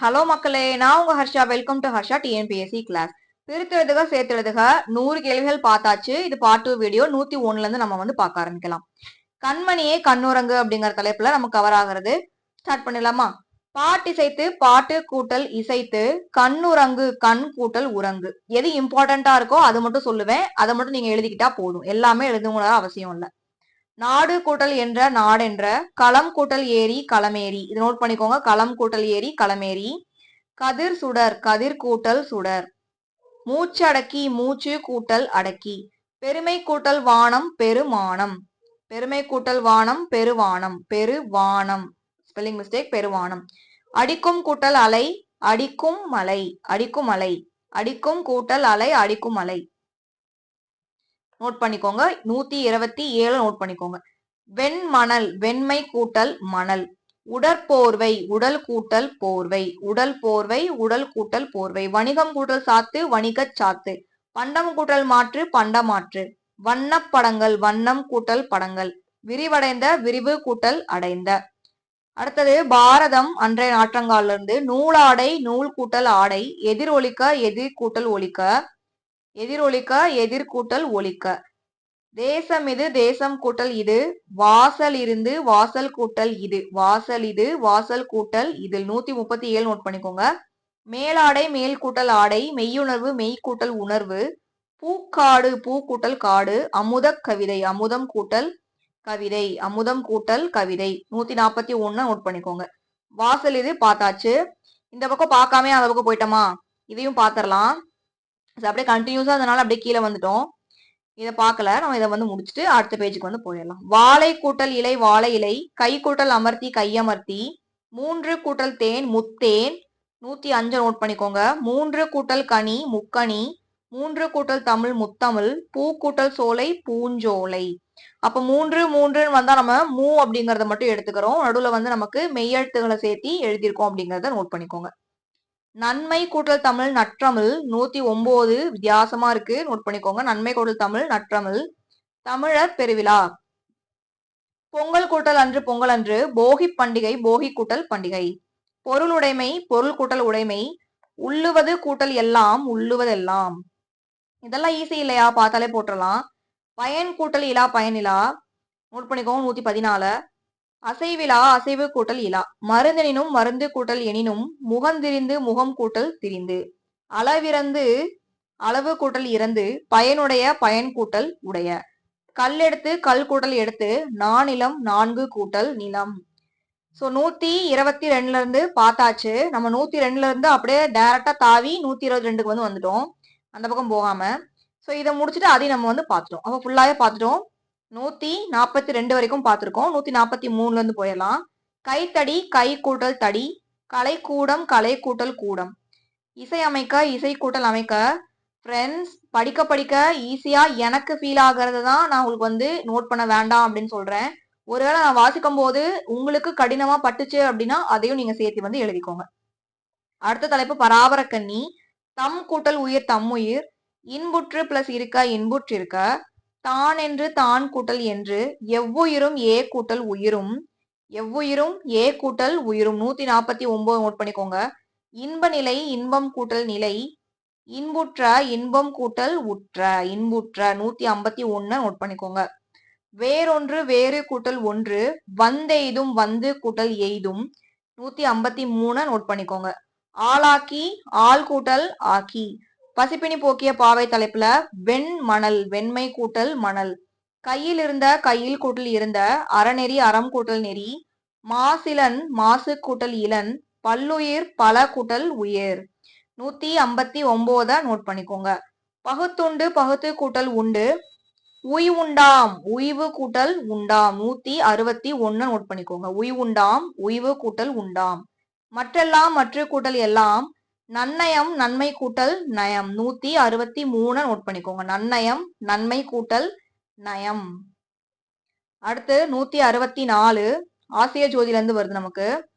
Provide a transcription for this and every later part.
Hello மக்களே நான் உங்க Harsha. Welcome to Harsha TNPSC class பிரித்தெழுதுக சேர்த்தெழுதுக நூறு கேள்விகள் பார்த்தாச்சு. இது பார்ட் டூ வீடியோ நூத்தி ஒண்ணுல இருந்து நம்ம வந்து பார்க்க ஆரம்பிக்கலாம். கண்மணியே கண்ணுரங்கு அப்படிங்கிற தலைப்புல நம்ம கவர் ஆகிறது. ஸ்டார்ட் பண்ணிடலாமா? பாட்டு இசைத்து பாட்டு கூட்டல் இசைத்து கண்ணுரங்கு கண் கூட்டல் உறங்கு. எது இம்பார்ட்டண்டா இருக்கோ அது மட்டும் சொல்லுவேன். அதை மட்டும் நீங்க எழுதிக்கிட்டா போதும். எல்லாமே எழுதுங்கிற அவசியம் இல்லை. நாடு கூட்டல் என்ற நாடென்ற களம் கூட்டல் ஏரி களமேரி இது நோட் பண்ணிக்கோங்க. களம் கூட்டல் ஏரி களமேரி கதிர் சுடர் கதிர் கூட்டல் சுடர். மூச்சு அடக்கி மூச்சு கூட்டல் அடக்கி. பெருமை கூட்டல் வானம் பெருமானம். பெருமை கூட்டல் வானம் பெருவானம். பெருவானம். Spelling mistake பெருவானம். அடிக்கும் கூட்டல் அலை அடிக்கும் மலை அடிக்கும் அலை அடிக்கும் கூட்டல் அலை அடிக்கும் அலை நோட் பண்ணிக்கோங்க. நூத்தி இருபத்தி ஏழு நோட் பண்ணிக்கோங்க. வெண்மணல் வெண்மை கூட்டல் மணல். உடற்போர்வை உடல் கூட்டல் போர்வை. உடல் போர்வை உடல் கூட்டல் போர்வை. வணிகம் கூட்டல் சாத்து வணிகச் சாத்து. பண்டம் கூட்டல் மாற்று பண்டமாற்று வண்ணப்படங்கள் வண்ணம் கூட்டல் படங்கள். விரிவடைந்த விரிவு கூட்டல் அடைந்த. அடுத்தது பாரதம் அன்றைய நாற்றங்காலிருந்து நூலாடை நூல் கூட்டல் ஆடை. எதிர் ஒலிக்க எதிர் கூட்டல் ஒலிக்க. எதிரொலிக்க எதிர்கூட்டல் ஒலிக்க. தேசம் இது தேசம் கூட்டல் இது. வாசல் இருந்து வாசல் கூட்டல் இது. வாசல் இது வாசல் கூட்டல் இதில் நூத்தி முப்பத்தி ஏழு நோட் பண்ணிக்கோங்க. மேலாடை மேல் கூட்டல் ஆடை. மெய்யுணர்வு மெய் கூட்டல் உணர்வு. பூக்காடு பூ கூட்டல் காடு. அமுத கவிதை அமுதம் கூட்டல் கவிதை அமுதம் கூட்டல் கவிதை. நூத்தி நாற்பத்தி ஒன்னு நோட் பண்ணிக்கோங்க. வாசல் இது பார்த்தாச்சு. இந்த பக்கம் பார்க்காம அந்த பக்கம் போயிட்டோமா? இதையும் ஸோ அப்படியே கண்டினியூஸாக அதனால அப்படியே கீழே வந்துட்டோம். இதை பார்க்கல. நம்ம இதை வந்து முடிச்சுட்டு அடுத்த பேஜுக்கு வந்து போயிடலாம். வாழை கூட்டல் இலை வாழை இலை கை கூட்டல் அமர்த்தி கையமர்த்தி மூன்று கூட்டல் தேன் முத்தேன். நூத்தி அஞ்சு நோட் பண்ணிக்கோங்க. மூன்று கூட்டல் கனி முக்கனி. மூன்று கூட்டல் தமிழ் முத்தமிழ். பூ கூட்டல் சோலை பூஞ்சோலை. அப்ப மூன்று மூன்றுன்னு வந்தா நம்ம மூ அப்படிங்கறத மட்டும் எடுத்துக்கிறோம். நடுவுல வந்து நமக்கு மெய்யெழுத்துகளை சேர்த்தி எழுதியிருக்கோம் அப்படிங்கறத நோட் பண்ணிக்கோங்க. நன்மை கூட்டல் தமிழ் நற்றமிழ் நூத்தி ஒன்பது வித்தியாசமா இருக்கு. நோட் பண்ணிக்கோங்க. நன்மை கூட்டல் தமிழ் நற்றமிழ் தமிழர் பெருவிழா. பொங்கல் கூட்டல் அன்று பொங்கல் அன்று போகி பண்டிகை போகி கூட்டல் பண்டிகை. பொருள் உடைமை பொருள் கூட்டல் உடைமை. உள்ளுவது கூட்டல் எல்லாம் உள்ளுவதெல்லாம் இதெல்லாம் ஈஸி இல்லையா? பார்த்தாலே போட்டுடலாம் பயன் கூட்டல் இலா பயனிலா நோட் பண்ணிக்கோங்க. நூத்தி பதினாலு. அசைவிலா அசைவு கூட்டல் இலா. மருந்தெனினும் மருந்து கூட்டல் எனினும் முகந்திரிந்து முகம் கூட்டல் திரிந்து. அளவிறந்து அளவு கூட்டல் இறந்து பயனுடைய பயன் கூட்டல் உடைய. கல் எடுத்து கல் கூட்டல் எடுத்து நானிலம் நான்கு கூட்டல் நிலம். ஸோ நூத்தி இருபத்தி ரெண்டுல இருந்து பார்த்தாச்சு. நம்ம நூத்தி ரெண்டுல இருந்து அப்படியே டைரக்டா தாவி நூத்தி இருபத்தி ரெண்டுக்கு வந்து வந்துட்டோம். அந்த பக்கம் போகாம. ஸோ இதை முடிச்சுட்டு அதையும் நம்ம வந்து பார்த்துட்டோம். அப்போ ஃபுல்லாவே பார்த்துட்டோம். நூத்தி நாற்பத்தி ரெண்டு வரைக்கும் பார்த்துருக்கோம். நூத்தி நாற்பத்தி மூணுல இருந்து போயிடலாம். கைத்தடி கை கூட்டல் தடி கலை கூடம் கலை கூட்டல் கூடம். இசை அமைக்க இசை கூட்டல் அமைக்க ஃப்ரெண்ட்ஸ் படிக்க படிக்க ஈஸியா எனக்கு ஃபீல் ஆகிறது தான் நான் உங்களுக்கு வந்து நோட் பண்ண வேண்டாம் அப்படின்னு சொல்றேன். ஒருவேளை நான் வாசிக்கும் போது உங்களுக்கு கடினமா பட்டுச்சு அப்படின்னா அதையும் நீங்க சேர்த்து வந்து எழுதிக்கோங்க. அடுத்த தலைப்பு பராபர கண்ணி தம் கூட்டல் உயிர் தம் உயிர். இன்புற்று பிளஸ் இருக்க இன்புற்று இருக்க. தான் என்று தான் கூட்டல் என்று எவ்வுயிரும் ஏ கூட்டல் உயிரும் எவ்வுயிரும் ஏ கூட்டல் உயிரும். நூத்தி நாற்பத்தி ஒன்பது நோட் பண்ணிக்கோங்க. இன்ப நிலை இன்பம் கூட்டல் நிலை இன்புற்ற இன்பம் கூட்டல் உற்ற இன்புற்ற. நூத்தி ஐம்பத்தி ஒன்னு நோட் பண்ணிக்கோங்க. வேறொன்று வேறு கூட்டல் ஒன்று வந்தெய்தும் வந்து கூட்டல் எய்தும். நூத்தி ஐம்பத்தி மூணு நோட் பண்ணிக்கோங்க. ஆளாக்கி ஆள் கூட்டல் ஆக்கி. பசிப்பினி போக்கிய பாவை தலைப்புல வெண் மணல் வெண்மை கூட்டல் மணல். கையில் இருந்த கையில் கூட்டல் இருந்த அறநெறி அறம் கூட்டல் நெறி. மாசிலன் மாசு கூட்டல் இளன் பல்லுயிர் பல கூட்டல் உயிர். நூத்தி ஐம்பத்தி ஒன்பத நோட் பண்ணிக்கோங்க. பகுத்துண்டு பகுத்து கூட்டல் உண்டு. உய் உண்டாம் உய்வு கூட்டல் உண்டாம். நூத்தி அறுபத்தி ஒன்னு நோட் பண்ணிக்கோங்க. உய் உண்டாம் உய்வு கூட்டல் உண்டாம். மற்றெல்லாம் மற்ற கூட்டல் எல்லாம் நன்னயம் நன்மை கூட்டல் நயம். நூத்தி அறுபத்தி மூணு நோட் பண்ணிக்கோங்க. நன்னயம் நன்மை கூட்டல் நயம். அடுத்து நூத்தி அறுபத்தி நாலு ஆசிய ஜோதியிலேருந்து வருது நமக்கு.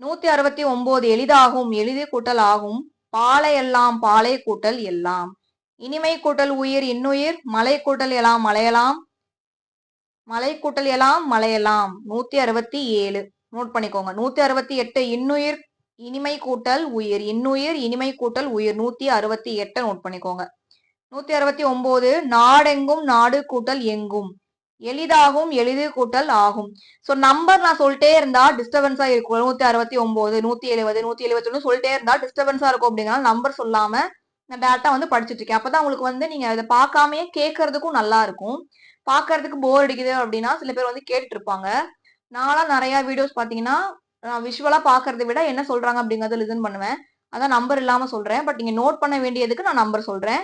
நூத்தி அறுபத்தி ஒன்பது எளிதாகும் எளிது கூட்டல் ஆகும். பாலை எல்லாம் பாலை கூட்டல் எல்லாம். இனிமை கூட்டல் உயிர் இன்னுயிர் மலை கூட்டல் எல்லாம் மலையலாம். மலை கூட்டல் எல்லாம் மலையலாம். நூத்தி அறுபத்தி ஏழு நோட் பண்ணிக்கோங்க. நூத்தி அறுபத்தி எட்டு இன்னுயிர் இனிமை கூட்டல் உயிர். இன்னுயிர் இனிமை கூட்டல் உயிர். நூத்தி அறுபத்தி எட்டை நோட் பண்ணிக்கோங்க. நூத்தி அறுபத்தி ஒன்பது நாடெங்கும் நாடு கூட்டல் எங்கும். எளிதாகும் எளிது கூட்டல் ஆகும். சோ நம்பர் நான் சொல்லிட்டே இருந்தா டிஸ்டர்பன்ஸா இருக்கும். நூத்தி அறுபத்தி ஒன்பது நூத்தி எழுபது நூத்தி எழுபத்தி ஒண்ணு சொல்லிட்டே இருந்தா டிஸ்டர்பன்ஸா இருக்கும் அப்படிங்கறனால நம்பர் சொல்லாம நான் டேரக்டா வந்து படிச்சுட்டு இருக்கேன். அப்பதான் உங்களுக்கு வந்து நீங்க அதை பார்க்காமயே கேட்கறதுக்கும் நல்லா இருக்கும். பார்க்கறதுக்கு போர் அடிக்குது அப்படின்னா சில பேர் வந்து கேட்டுட்டு இருப்பாங்க. நான்லாம் நிறைய வீடியோஸ் பாத்தீங்கன்னா நான் விஷுவலா பாக்குறதை விட என்ன சொல்றாங்க அப்படிங்கறத லிசன் பண்ணுவேன். அதான் நம்பர் இல்லாம சொல்றேன். பட் நீங்க நோட் பண்ண வேண்டியதுக்கு நான் நம்பர் சொல்றேன்.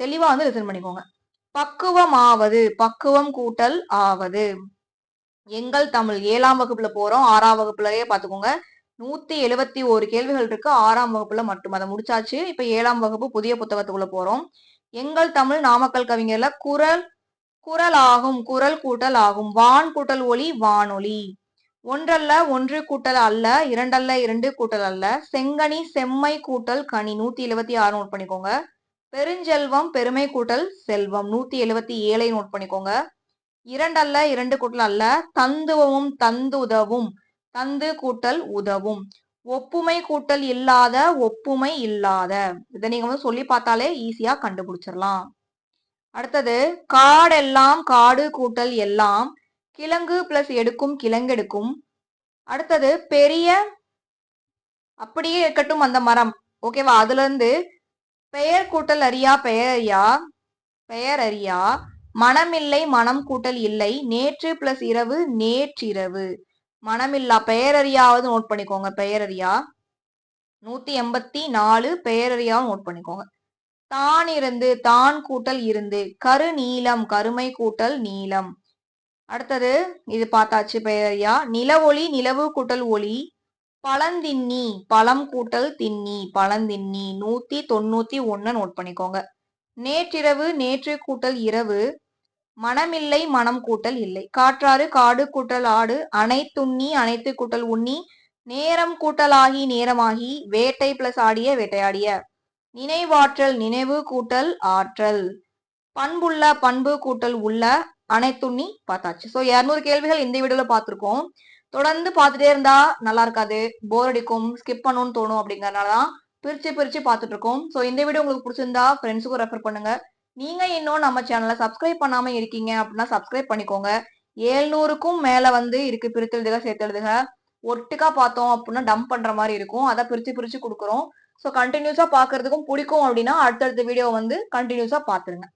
தெளிவா வந்து லிசன் பண்ணிக்கோங்க. பக்குவம் ஆவது பக்குவம் கூட்டல் ஆவது. எங்கள் தமிழ் ஏழாம் வகுப்புல போறோம். ஆறாம் வகுப்புலயே பாத்துக்கோங்க நூத்தி எழுபத்தி ஒரு கேள்விகள் இருக்கு. ஆறாம் வகுப்புல மட்டும். அதை முடிச்சாச்சு. இப்ப ஏழாம் வகுப்பு புதிய புத்தகத்துக்குள்ள போறோம். எங்கள் தமிழ் நாமக்கல் கவிஞர்ல குரல் குரல் ஆகும் குரல் கூட்டல் ஆகும். வான் கூட்டல் ஒளி வானொலி. ஒன்றல்ல ஒன்று கூட்டல் அல்ல இரண்டல்ல இரண்டு கூட்டல் அல்ல. செங்கனி செம்மை கூட்டல் கனி. நூத்தி எழுபத்தி ஆறு நோட் பண்ணிக்கோங்க. பெருஞ்செல்வம் பெருமை கூட்டல் செல்வம். நூத்தி எழுபத்தி ஏழை நோட் பண்ணிக்கோங்க. இரண்டல்ல இரண்டு கூட்டல் அல்ல. தந்துவமும் தந்துதவும். தந்து கூட்டல் உதவும். ஒப்புமை கூட்டல் இல்லாத ஒப்புமை இல்லாத. இதை நீங்க வந்து சொல்லி பார்த்தாலே ஈஸியா கண்டுபிடிச்சிடலாம். அடுத்தது காடெல்லாம் காடு கூட்டல் எல்லாம். கிழங்கு பிளஸ் எடுக்கும் கிழங்கெடுக்கும். அடுத்தது பெரிய அப்படியே இருக்கட்டும் அந்த மரம். ஓகேவா அதுல இருந்து பெயர் கூட்டல் அறியா பெயர் அறியா? பெயர் அறியா? மனமில்லை மனம் கூட்டல் இல்லை. நேற்று பிளஸ் இரவு நேற்றிரவு. மனமில்லா பெயரறியாவது நோட் பண்ணிக்கோங்க. பெயரறியா நூத்தி எண்பத்தி நாலு பெயரறியா நோட் பண்ணிக்கோங்க. தான் இருந்து தான் கூட்டல் இருந்து. கரு நீளம் கருமை கூட்டல் நீளம். அடுத்தது இது பார்த்தாச்சு பெயரியா நில ஒளி நிலவு கூட்டல் ஒளி. பழந்தின்னி பழம் கூட்டல் தின்னி பழந்தின்னி நூத்தி தொண்ணூத்தி ஒன்னு நோட் பண்ணிக்கோங்க. நேற்றிரவு நேற்று கூட்டல் இரவு. மனமில்லை மனம் கூட்டல் இல்லை. காற்றாறு காடு கூட்டல் ஆடு. அனைத்துண்ணி அனைத்து கூட்டல் உண்ணி. நேரம் கூட்டலாகி நேரமாகி. வேட்டை பிளஸ் ஆடிய வேட்டையாடிய. நினைவாற்றல் நினைவு கூட்டல் ஆற்றல். பண்புள்ள பண்பு கூட்டல் உள்ள. அனைத்துண்ணி பார்த்தாச்சு. ஸோ இரநூறு கேள்விகள் இந்த வீடியோல பார்த்துருக்கோம். தொடர்ந்து பார்த்துட்டே இருந்தா நல்லா இருக்காது. போர் அடிக்கும். ஸ்கிப் பண்ணணும்னு தோணும் அப்படிங்கறதுனால தான் பிரிச்சு பிரிச்சு பார்த்துட்டு இருக்கோம் ஸோ இந்த வீடியோ உங்களுக்கு பிடிச்சிருந்தா ஃப்ரெண்ட்ஸுக்கும் ரெஃபர் பண்ணுங்க. நீங்க இன்னும் நம்ம சேனலை சப்ஸ்கிரைப் பண்ணாம இருக்கீங்க அப்படின்னா சப்ஸ்கிரைப் பண்ணிக்கோங்க. ஏழ்நூறுக்கும் மேல வந்து இருக்கு. பிரித்தெழுதுக சேர்த்தெழுதுக ஒட்டுக்கா பார்த்தோம் அப்படின்னா டம்ப் பண்ற மாதிரி இருக்கும். அதை பிரிச்சு பிரிச்சு கொடுக்குறோம். ஸோ கண்டினியூஸா பாக்குறதுக்கும் பிடிக்கும் அப்படின்னா அடுத்தடுத்த வீடியோ வந்து கண்டினியூஸா பாத்துருங்க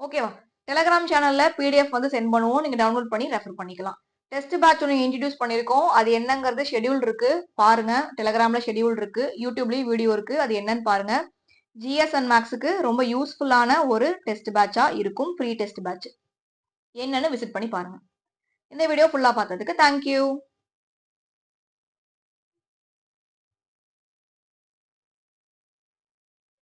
ஓகேவா டெலகிராம் சேனலில் பிடிஎஃப் வந்து சென்ட் பண்ணுவோம். நீங்கள் டவுன்லோட் பண்ணி ரெஃபர் பண்ணிக்கலாம். டெஸ்ட் பேட்ச் ஒன்று இன்ட்ரடியூஸ் பண்ணியிருக்கோம் அது என்னங்கிறது ஷெடியூல் இருக்கு. பாருங்க. டெலகிராம்ல ஷெடியூல் இருக்கு. யூடியூப்லேயும் வீடியோ இருக்கு. அது என்னன்னு பாருங்க. ஜிஎஸ் அண்ட் மேக்ஸுக்கு ரொம்ப யூஸ்ஃபுல்லான ஒரு டெஸ்ட் பேட்சா இருக்கும். ஃப்ரீ டெஸ்ட் பேட்ச் என்னன்னு விசிட் பண்ணி பாருங்க. இந்த வீடியோ ஃபுல்லாக பார்த்ததுக்கு தேங்க்யூ